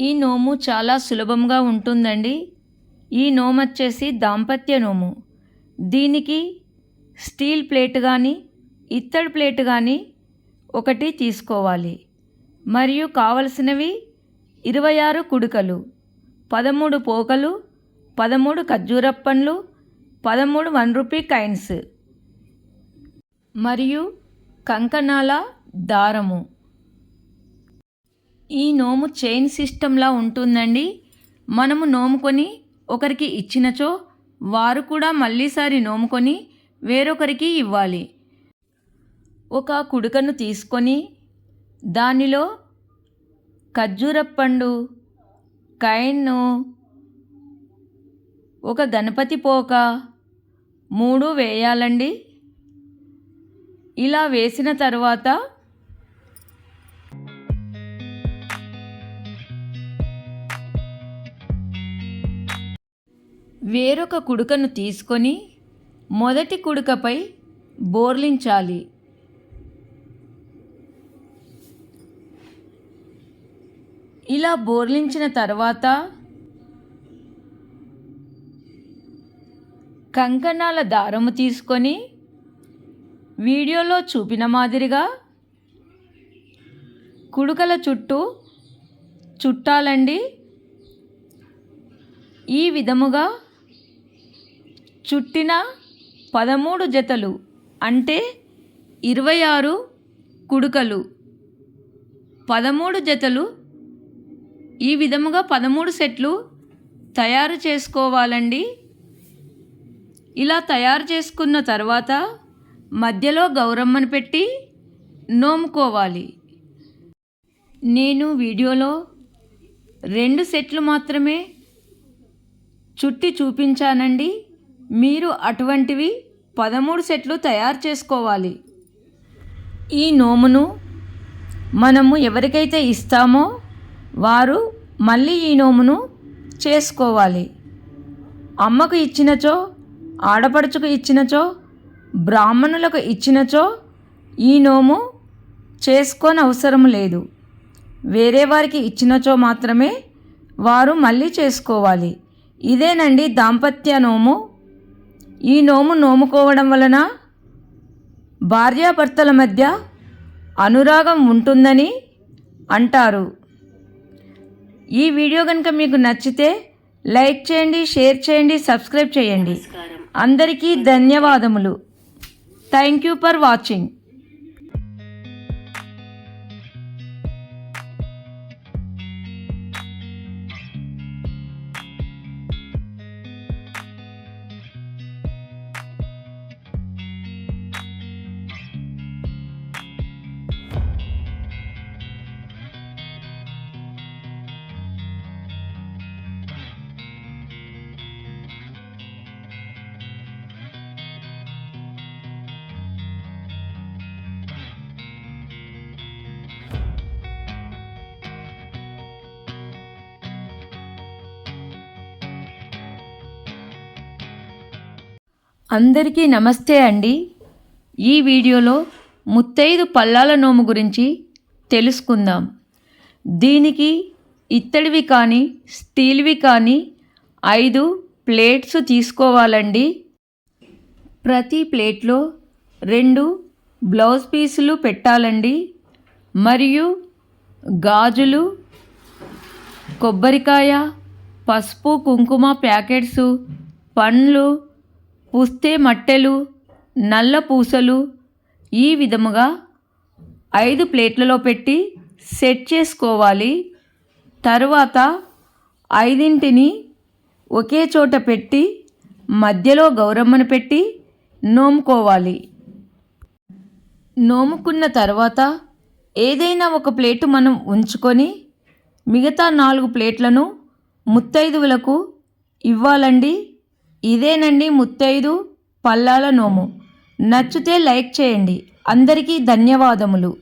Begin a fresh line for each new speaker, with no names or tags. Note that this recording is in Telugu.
ఈ నోము చాలా సులభంగా ఉంటుందండి. ఈ నోము వచ్చేసి దాంపత్య నోము. దీనికి స్టీల్ ప్లేట్ కానీ ఇత్తడి ప్లేట్ కానీ ఒకటి తీసుకోవాలి. మరియు కావలసినవి ఇరవై ఆరు కుడుకలు పదమూడు పోకలు పదమూడు ఖర్జూరపు పండ్లు పదమూడు వన్ రూపీ కైన్స్. మరియు కంకణాల దారము. ఈ నోము చైన్ సిస్టంలా ఉంటుందండి. మనము నోముకొని ఒకరికి ఇచ్చినచో వారు కూడా మళ్ళీసారి నోముకొని వేరొకరికి ఇవ్వాలి. ఒక కుడుకను తీసుకొని దానిలో ఖర్జూరపు పండు కైన్ను ఒక గణపతి పోక మూడు వేయాలండి. ఇలా వేసిన తర్వాత వేరొక కుడుకను తీసుకొని మొదటి కుడుకపై బోర్లించాలి. ఇలా బోర్లించిన తర్వాత కంకణాల దారము తీసుకొని వీడియోలో చూపిన మాదిరిగా కుడుకల చుట్టూ చుట్టాలండి. ఈ విధముగా చుట్టిన పదమూడు జతలు అంటే ఇరవై ఆరు కుడుకలు. పదమూడు జతలు ఈ విధముగా పదమూడు సెట్లు తయారు చేసుకోవాలండి. ఇలా తయారు చేసుకున్న తర్వాత మధ్యలో గౌరమ్మను పెట్టి నోముకోవాలి. నేను వీడియోలో రెండు సెట్లు మాత్రమే చుట్టి చూపించానండి. మీరు అటువంటివి పదమూడు సెట్లు తయారు చేసుకోవాలి. ఈ నోమును మనము ఎవరికైతే ఇస్తామో వారు మళ్ళీ ఈ నోమును చేసుకోవాలి. అమ్మకు ఇచ్చినచో ఆడపడుచుకు ఇచ్చినచో బ్రాహ్మణులకు ఇచ్చినచో ఈ నోము చేసుకోని అవసరం లేదు. వేరే వారికి ఇచ్చినచో మాత్రమే వారు మళ్ళీ చేసుకోవాలి. ఇదేనండి దాంపత్య నోము. ఈ నోము నోముకోవడం వలన భార్యాభర్తల మధ్య అనురాగం ఉంటుందని అంటారు. ఈ వీడియో కనుక మీకు నచ్చితే లైక్ చేయండి షేర్ చేయండి సబ్స్క్రైబ్ చేయండి. అందరికీ ధన్యవాదములు. Thank you for watching. అందరికీ నమస్తే అండి. ఈ వీడియోలో ముత్తైదు పల్లాల నోము గురించి తెలుసుకుందాం. దీనికి ఇత్తడివి కానీ స్టీల్వి కానీ ఐదు ప్లేట్స్ తీసుకోవాలండి. ప్రతి ప్లేట్లో రెండు బ్లౌజ్ పీసులు పెట్టాలండి. మరియు గాజులు కొబ్బరికాయ పసుపు కుంకుమ ప్యాకెట్సు పండ్లు పుస్తే మట్టెలు నల్ల పూసలు ఈ విధముగా ఐదు ప్లేట్లలో పెట్టి సెట్ చేసుకోవాలి. తరువాత ఐదింటిని ఒకే చోట పెట్టి మధ్యలో గౌరమ్మను పెట్టి నోముకోవాలి. నోముకున్న తర్వాత ఏదైనా ఒక ప్లేటు మనం ఉంచుకొని మిగతా నాలుగు ప్లేట్లను ముత్తైదువులకు ఇవ్వాలండి. ఇదేనండి ముత్తైదు పల్లాల నోము. నచ్చితే లైక్ చేయండి. అందరికీ ధన్యవాదములు.